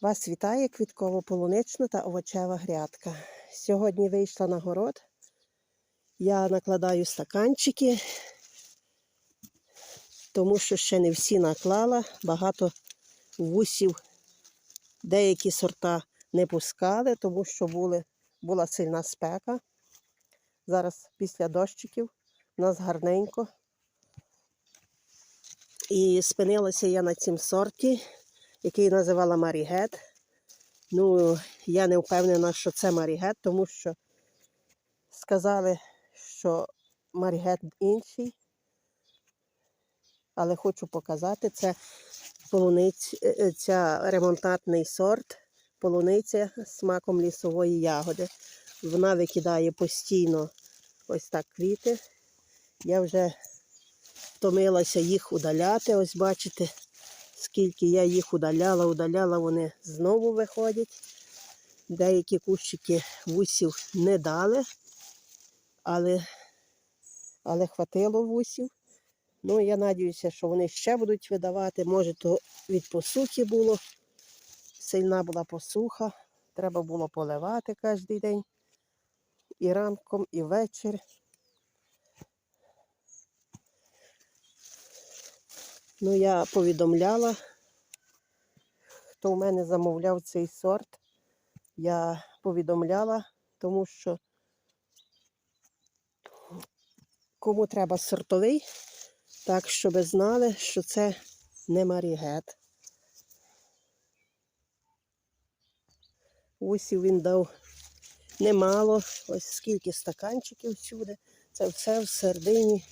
Вас вітає квітково-полунична та овочева грядка. Сьогодні вийшла на город. Я накладаю стаканчики, тому що ще не всі наклала. Багато вусів, деякі сорта не пускали, тому що були, була сильна спека. Зараз після дощиків у нас гарненько. І спинилася я на цім сорті, який називала Марігет. Ну, я не впевнена, що це Марігет, тому що сказали, що Марігет інший. Але хочу показати, це полуниць, е, е, ця ремонтатний сорт, полуниця з смаком лісової ягоди. Вона викидає постійно ось так квіти. Я вже втомилася їх удаляти. Ось бачите, скільки я їх удаляла, удаляла, вони знову виходять. Деякі кущики вусів не дали, але, але хватило вусів. Ну, я надіюся, що вони ще будуть видавати. Може, то від посухи було. Сильна була посуха. Треба було поливати кожен день. І ранком, і ввечері. Ну, я повідомляла, хто в мене замовляв цей сорт. Я повідомляла, тому що кому треба сортовий, так щоб знали, що це не марігет. Усів він дав немало. Ось скільки стаканчиків всюди. Це все в середині.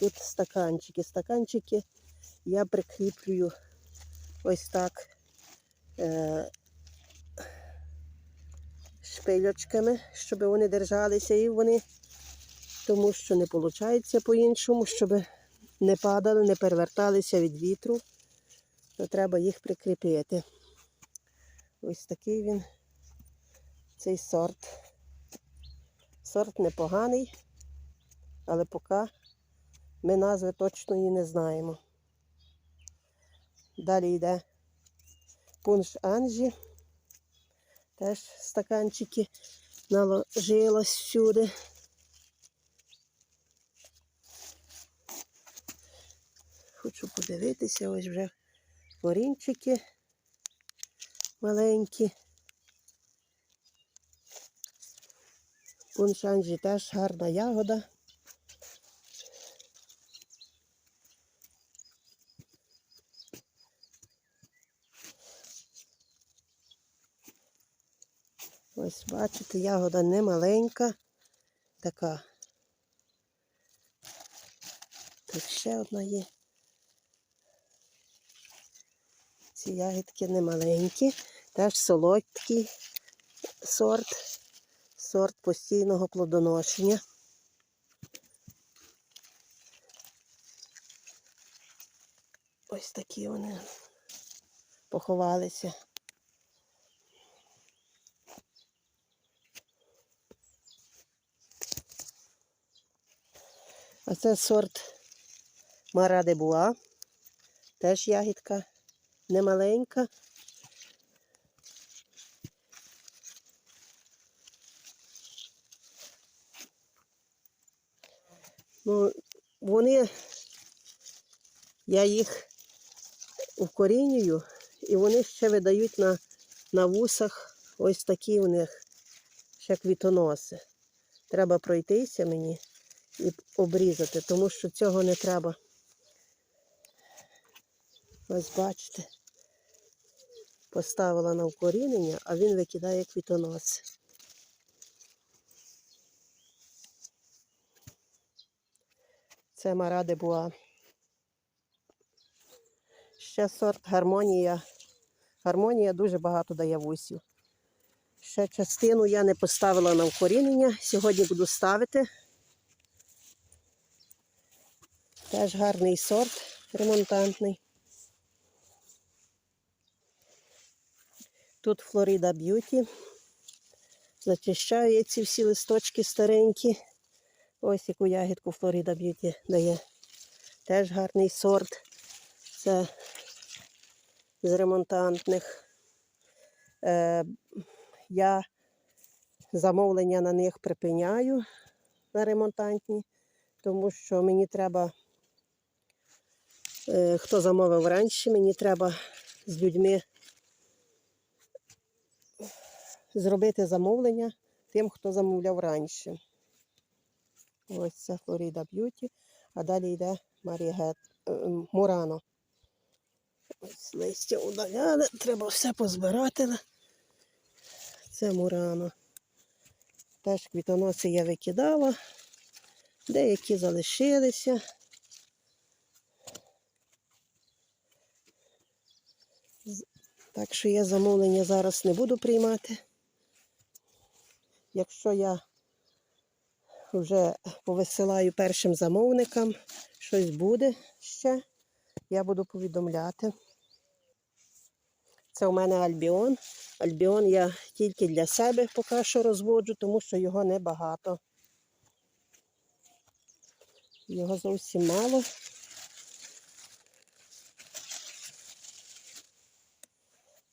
Тут стаканчики. Стаканчики я прикріплюю ось так е, шпильочками, щоб вони держалися і вони, тому що не виходить по-іншому, щоб не падали, не переверталися від вітру, то треба їх прикріпити. Ось такий він, цей сорт. Сорт непоганий, але поки ми назви точної не знаємо. Далі йде пунш Анжі. Теж стаканчики наложилось всюди. Хочу подивитися, ось вже корінчики маленькі. Пунш Анжі теж гарна ягода. Ось бачите, ягода не маленька, така. Тут ще одна є. Ці ягідки не маленькі, теж солодкий сорт, сорт постійного плодоношення. Ось такі вони поховалися. А це сорт Мара де Буа. Теж ягідка немаленька. Ну, вони, я їх укорінюю, і вони ще видають на, на вусах ось такі у них ще квітоноси. Треба пройтися мені і обрізати, тому що цього не треба. Ось бачите, поставила на укорінення, а він викидає квітонос. Це Мара де Буа. Ще сорт гармонія. Гармонія дуже багато дає вусів. Ще частину я не поставила на укорінення. Сьогодні буду ставити. Теж гарний сорт ремонтантний. Тут Флорида Б'юті. Зачищаю ці всі листочки старенькі. Ось яку ягідку Флорида Б'юті дає. Теж гарний сорт. Це з ремонтантних. Е, я замовлення на них припиняю на ремонтантні, тому що мені треба, хто замовив раніше, мені треба з людьми зробити замовлення тим, хто замовляв раніше. Ось це Флоріда Б'юті, а далі йде Марігет е, Мурано. Ось листя удаляли, треба все позбирати. Це Мурано. Теж квітоноси я викидала, деякі залишилися. Так що я замовлення зараз не буду приймати. Якщо я вже повисилаю першим замовникам, щось буде ще, я буду повідомляти. Це у мене альбіон. Альбіон я тільки для себе поки що розводжу, тому що його небагато. Його зовсім мало.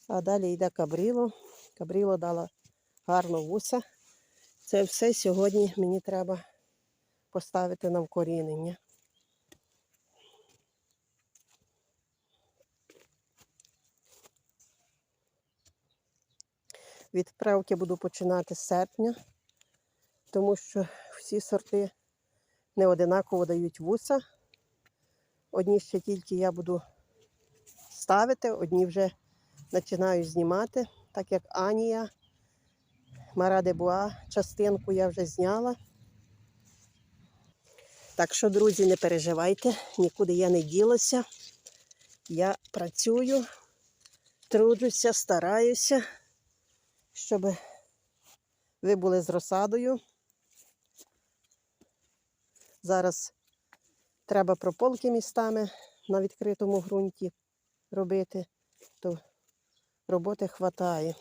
А далі йде кабріло. Кабріло дала гарно вуса. Це все сьогодні мені треба поставити на вкорінення. Відправки буду починати з серпня, тому що всі сорти не одинаково дають вуса. Одні ще тільки я буду ставити, одні вже починаю знімати, так як Анія, Мара де Буа, частинку я вже зняла. Так що, друзі, не переживайте, нікуди я не ділася. Я працюю, труджуся, стараюся, щоб ви були з розсадою. Зараз треба прополки містами на відкритому ґрунті робити, то роботи хватає.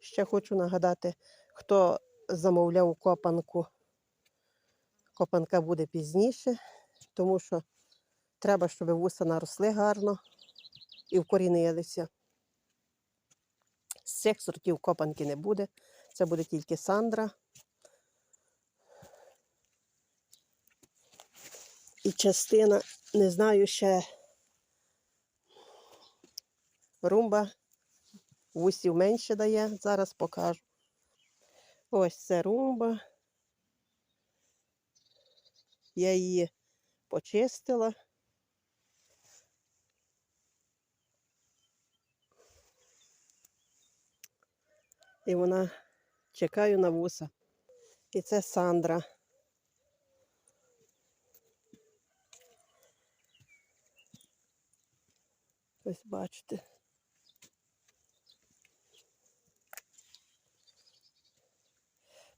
Ще хочу нагадати, хто замовляв копанку. Копанка буде пізніше, тому що треба, щоб вуса наросли гарно і вкорінилися. З цих сортів копанки не буде. Це буде тільки сандра. І частина, не знаю ще румба вусів менше дає, зараз покажу. Ось це румба. Я її почистила. І вона чекаю на вуса. І це Сандра. Ось бачите.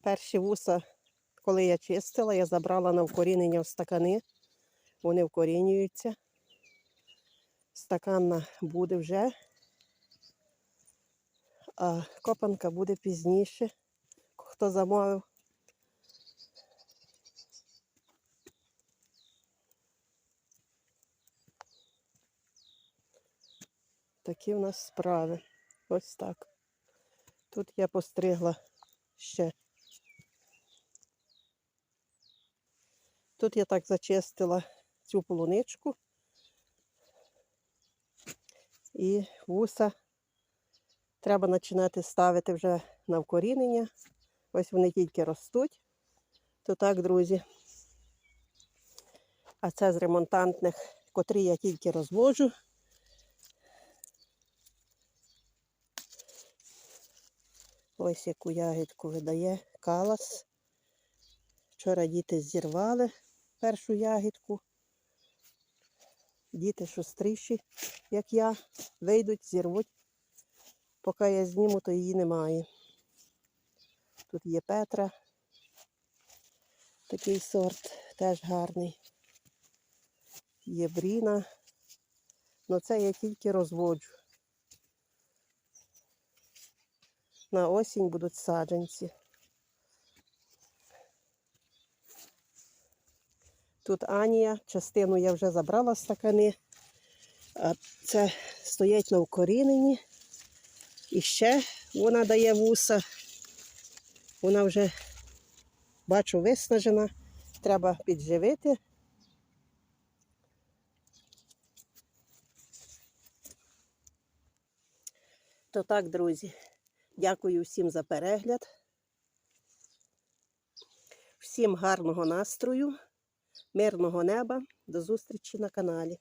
Перші вуса, коли я чистила, я забрала на вкорінення в стакани. Вони вкорінюються. Стаканна буде вже, а копанка буде пізніше. Хто замовив. Такі в нас справи. Ось так. Тут я постригла ще. Тут я так зачистила цю полуничку. І вуса треба починати ставити вже на вкорінення. Ось вони тільки ростуть. То так, друзі. А це з ремонтантних, котрі я тільки розводжу. Ось яку ягідку видає калас. Вчора діти зірвали першу ягідку. Діти шустріші, як я, вийдуть, зірвуть. Поки я зніму, то її немає. Тут є Петра. Такий сорт, теж гарний. Є Бріна. Ну це я тільки розводжу. На осінь будуть саджанці. Тут Анія, частину я вже забрала з стакани, це стоять на укоріненні. І ще вона дає вуса. Вона вже, бачу, виснажена. Треба підживити. То так, друзі. Дякую всім за перегляд. Всім гарного настрою, мирного неба. До зустрічі на каналі.